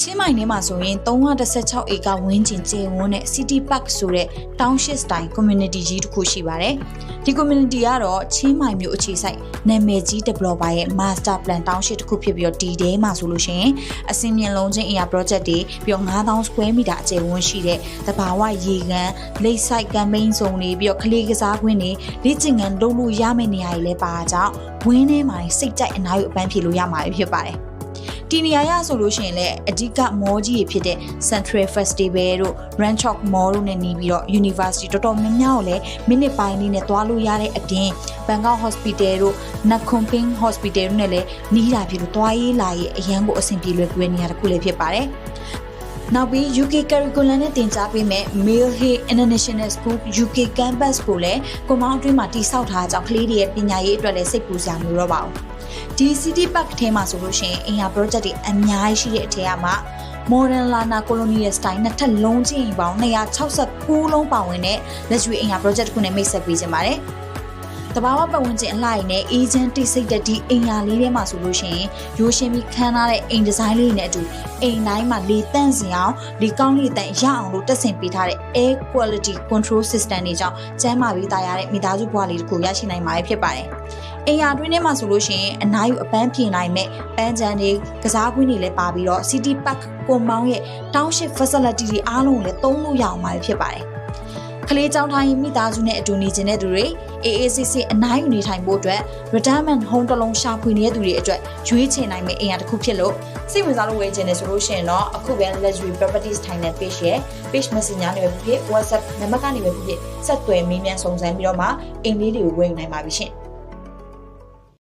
ချင်းမိုင်ထဲမှာဆိုရင်316ဧကဝန်းကျင်ကျယ်ဝန်းတဲ့ City Park ဆိုတဲ့ township style community ကြီးတစ်ခုရှိပါတယ်။ဒီ community ကတော့ချင်းမိုင်မြို့အခြေစိုက်နာမည်ကြီး developer ရဲ့ master plan township တစ်ခုဖြစ်ပြီးတော့ဒီထဲမှာဆိုလို့ရှိရင်အစင်းမြင့်လုံးချင်း area project တွေပြီးတော့9000 square meter အကျယ်ဝန်းရှိတဲ့တဘာဝရေကန် lake side campaign zone တွေပြီးတော့ကလေးကစားကွင်းတွေလေ့ကျင့်ခန်းလုပ်လို့ရမယ့်နေရာတွေလည်းပါကြအောင်ဝင်းထဲမှာစိတ်ကြိုက်အနားယူအပန်းဖြေလို့ရမှာဖြစ်ပါတယ်။ ဒီနေရာရဆိုလို့ရှိရင်လည်းအဓိကမောကြီးတွေဖြစ်တဲ့ Central Festival တို့ Ranchok Mall တို့နဲ့နေပြီးတော့ University တော်တော်များများကိုလည်းမိနစ်ပိုင်းလေးနဲ့သွားလို့ရတဲ့အပြင် Bangkok Hospital တို့ Nakhon Ping Hospital တို့နဲ့လည်းနီးတာဖြစ်လို့သွားရေးလာရေးအရန်ကိုအဆင်ပြေလွယ်ကူတဲ့နေရာတစ်ခုလည်းဖြစ်ပါတယ်။နောက်ပြီး UK curriculum နဲ့တင် जा ပေးမဲ့ Mill Hill International School UK campus ကိုလည်းကွန်မောင်းအတွင်းမှာတည်ဆောက်ထားကြောင်းကလေးတွေရဲ့ပညာရေးအတွက်လည်းစိတ်ပူစရာမျိုးတော့ပါဘူး။ ဒီ City Park ထဲမှာဆိုလို့ရှိရင်အင်ဟာ project တွေအများကြီးရှိတဲ့အထက်အမှာ Modern Lana Colonial Style နှစ်ထပ်လုံးချင်းပေါင်း269လုံးပါဝင်တဲ့လက်ကျွေးအင်ဟာ project တစ်ခုနဲ့မိတ်ဆက်ပေးခြင်းပါတယ်။တဘာဝပတ်ဝန်းကျင်အလှိုင်နဲ့အေဂျင့်တိတ်ဆိတ်တဲ့ဒီအိမ်ယာလေးထဲမှာဆိုလို့ရှိရင်ရိုးရှင်းပြီးခမ်းနားတဲ့အိမ်ဒီဇိုင်းလေးနဲ့အတူအိမ်တိုင်းမှာလေတန့်စင်အောင်လေကောင်းလေးတန့်ရအောင်လို့တက်ဆင်ပေးထားတဲ့ air quality control system တွေကြောင့်ကျန်းမာပြီးသားရတဲ့မိသားစုဘဝလေးတစ်ခုရရှိနိုင်မှာဖြစ်ပါတယ်။ အိမ်ယာတွင်းထဲမှာဆိုလို့ရှိရင်အနားယူအပန်းဖြေနိုင်မဲ့ပန်းချန်တွေကစားကွင်းတွေလည်းပါပြီးတော့ City Park ကွန်မောင်းရဲ့ township facility တွေအားလုံးကိုလည်းသုံးလို့ရအောင်ပါဖြစ်ပါတယ်။ကလေးကြောင်းထားရင်မိသားစုနဲ့အတူနေခြင်းတဲ့သူတွေ AACC အနားယူနေထိုင်ဖို့အတွက် retirement home တစ်လုံးရှာဖွေနေတဲ့သူတွေအတွက်ရွေးချယ်နိုင်မယ့်အိမ်ယာတစ်ခုဖြစ်လို့စိတ်ဝင်စားလို့ဝယ်ခြင်းနဲ့ဆိုလို့ရှိရင်တော့အခုပဲ luxury properties ထိုင်တဲ့ page ရဲ့ page messenger နဲ့ပဲဖြစ်ဖြစ် WhatsApp နံပါတ်ကနေပဲဖြစ်ဖြစ်ဆက်သွယ်မေးမြန်းစုံစမ်းပြီးတော့မှအိမ်လေးတွေကိုဝယ်ယူနိုင်ပါပြီရှင်